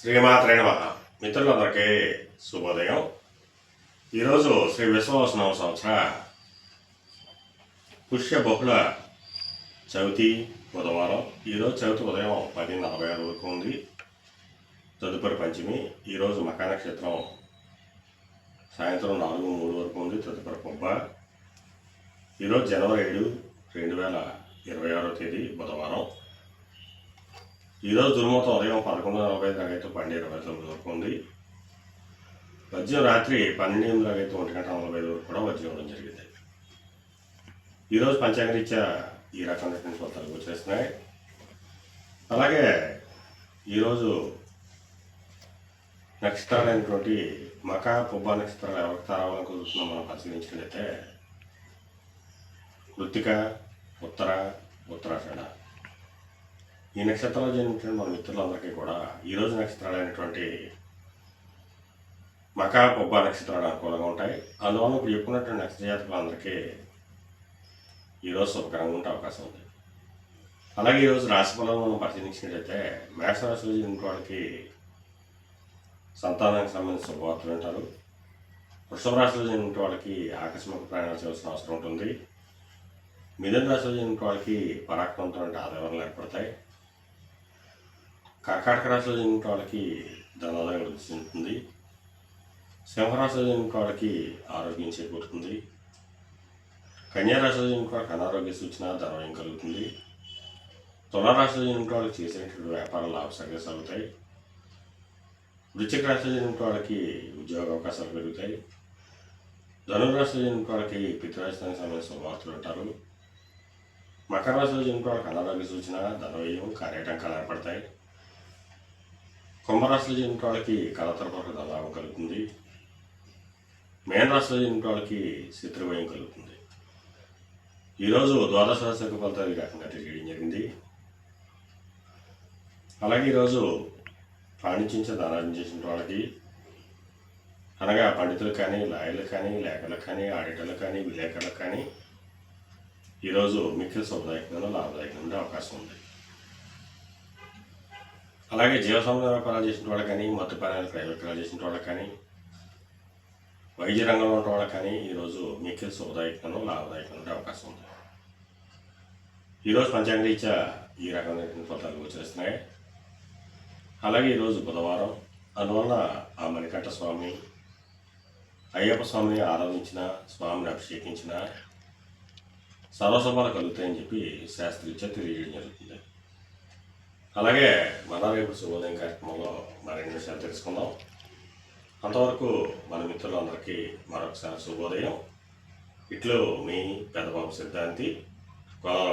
శ్రీమాత్రే నమ. మిత్రులందరికీ శుభోదయం. ఈరోజు శ్రీ విశ్వవసనవ సంవత్సర పుష్య బహుళ చవితి బుధవారం. ఈరోజు చవితి ఉదయం పది నలభై ఆరు వరకు ఉంది. తదుపరి పంచమి ఈరోజు మకా నక్షత్రం సాయంత్రం నాలుగు మూడు వరకు ఉంది తదుపరి పొబ్బ ఈరోజు జనవరి ఏడు రెండు వేల ఇరవై ఆరో తేదీ బుధవారం. ఈరోజు దుర్మూతం ఉదయం పదకొండు నలభై ఐదు అయితే పన్నెండు ఇరవై తొమ్మిది వరకు ఉంది వజ్రం రాత్రి పన్నెండు ఎనిమిది అయితే ఒంటి గంట నలభై ఐదు వరకు కూడా వజ్రం ఉండడం జరిగింది. ఈరోజు పంచాంగరీత్యా ఈ రకమైనటువంటి ఫలితాలు వచ్చేస్తున్నాయి అలాగే ఈరోజు నక్షత్రాలైనటువంటి మకా పుబ్బ నక్షత్రాలు ఎవరికి తారావాలని కుదురుతుందో మనం పరిశీలించినట్లయితే కృత్తిక ఉత్తర ఉత్తరాఖండ ఈ నక్షత్రాలు జన్మించిన మన మిత్రులందరికీ కూడా ఈరోజు నక్షత్రాలు అయినటువంటి మకా పొబ్బా నక్షత్రాలు అనుకూలంగా ఉంటాయి. అందువల్ల ఇప్పుడు చెప్పుకున్నటువంటి నక్షత్ర జాతకులందరికీ ఈరోజు శుభకరంగా ఉండే అవకాశం ఉంది. అలాగే ఈరోజు రాశి ఫలాలను మనం పరిశీలించినట్లయితే మేషరాశిలో జన్మిన వాళ్ళకి సంతానానికి సంబంధించిన శుభవార్తలు వింటారు. వృషభ రాశిలో జరిగిన వాళ్ళకి ఆకస్మిక ప్రయాణాలు చేయాల్సిన అవసరం ఉంటుంది. మిథున రాశిలో జరిగిన వాళ్ళకి పరాక్రమంతో ఆదాయాలు ఏర్పడతాయి. కర్కాటక రాశిలో జన్మిన వాళ్ళకి ధనాదాయం వృద్ధి చెందుతుంది సింహరాశిలో జన్మిన వాళ్ళకి ఆరోగ్యం చేకూరుతుంది. కన్యారాశిలో జన్మిన వాళ్ళకి అనారోగ్య సూచన ధనవయం కలుగుతుంది. తులారాశిలో జన్మిన వాళ్ళకి చేసేటువంటి వ్యాపారాలు లాభసాగా సాగుతాయి. వృశ్చిక రాశిలో జన్మిన వాళ్ళకి ఉద్యోగ అవకాశాలు పెరుగుతాయి. ధనురాశిలో జన్మిన వాళ్ళకి పితృరాజధానికి సంబంధించిన వార్తలు ఉంటారు మకర రాశిలో జన్మిన వాళ్ళకి అనారోగ్య సూచన ధనవ్యయం కార్యటంకాలు ఏర్పడతాయి. కుంభరాశిలో జన్మిన వాళ్ళకి కలతల పర్వత లాభం కలుగుతుంది. మేన రాశిలో జన్మిన వాళ్ళకి శత్రుభయం కలుగుతుంది. ఈరోజు ద్వాదశ రాశి ఫలితాలు ఈ రకంగా తెలియడం జరిగింది. అలాగే ఈరోజు పాండిత్యంచే ధనార్జన చేసిన వాళ్ళకి అనగా పండితులు కానీ లాయర్లు కానీ లేఖలకు కానీ ఆడిటర్లు కానీ విలేకరులకు కానీ ఈరోజు మిక్కిలి సముదాయకంగా లాభదాయకంగా ఉండే అవకాశం ఉంది. అలాగే జీవసంబంధ వ్యాపారాలు చేసిన వాళ్ళు కానీ మత్తు పానీయాలు ప్రైవేట్ విక్రయాలు చేసిన వాళ్ళు కానీ వైద్య రంగంలో ఉన్న వాళ్ళు కానీ ఈరోజు మిక్కిలి శుభదాయకంలో లాభదాయకంగా ఉండే అవకాశం ఉంది. ఈరోజు పంచాంగరీత్యా ఈ రకమైనటువంటి ఫలితాలు గోచరిస్తున్నాయి. అలాగే ఈరోజు బుధవారం అందువల్ల ఆ మణికంఠ స్వామి అయ్యప్ప స్వామిని ఆరాధించిన స్వామిని అభిషేకించిన సర్వసభలు కలుగుతాయని చెప్పి శాస్త్రీత్యా తెలియజేయడం జరుగుతుంది. అలాగే మన రేపు శుభోదయం కార్యక్రమంలో మరిన్ని విషయాలు తెలుసుకుందాం. అంతవరకు మన మిత్రులందరికీ మరొకసారి శుభోదయం. ఇట్లు మీ పెద్దపాపు సిద్ధాంతి కోలాల